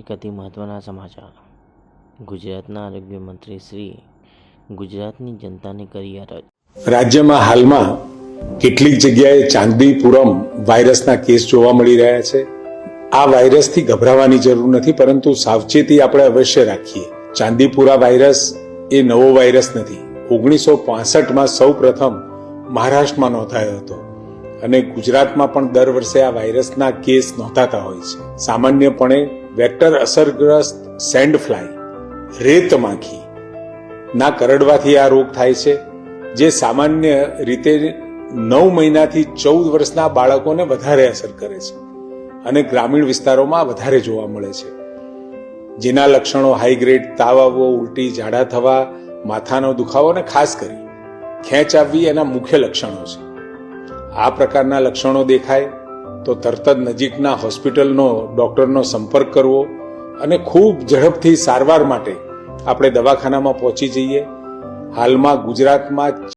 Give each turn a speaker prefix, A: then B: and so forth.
A: એક અતિ મહત્ત્વના સમાચાર. ગુજરાતના આરોગ્ય મંત્રી શ્રી ગુજરાતની જનતાને કરી અરજ
B: રાજ્યમાં હાલમાં કેટલીક જગ્યાએ ચાંદીપુરમ વાયરસના કેસ જોવા મળી રહ્યા છે. આ વાયરસથી ગભરાવાની જરૂર નથી, પરંતુ સાવચેતી આપણે અવશ્ય રાખીએ. ચાંદીપુરા વાયરસ એ નવો વાયરસ નથી. ઓગણીસો પાસઠમાં સૌ પ્રથમ મહારાષ્ટ્રમાં નોંધાયો હતો અને ગુજરાતમાં પણ દર વર્ષે આ વાયરસના કેસ નોંધાતા હોય છે. સામાન્યપણે વેક્ટર અસરગ્રસ્ત સેન્ડ ફ્લાય, રેત માખી. ના કરડવાથી આ રોગ થાય છે, જે સામાન્ય રીતે નવ મહિનાથી ચૌદ વર્ષના બાળકોને વધારે અસર કરે છે અને ગ્રામીણ વિસ્તારોમાં વધારે જોવા મળે છે. જેના લક્ષણો હાઈ ગ્રેડ તાવ આવવો ઉલટી ઝાડા થવા, માથાનો દુખાવો અને ખાસ કરી ખેંચ આવવી એના મુખ્ય લક્ષણો છે. આ પ્રકારના લક્ષણો દેખાય તો તરત જ નજીકના હોસ્પિટલનો ડોક્ટરનો સંપર્ક કરવો અને ખૂબ ઝડપથી સારવાર માટે આપણે દવાખાનામાં પહોંચી જઈએ. હાલમાં ગુજરાતમાં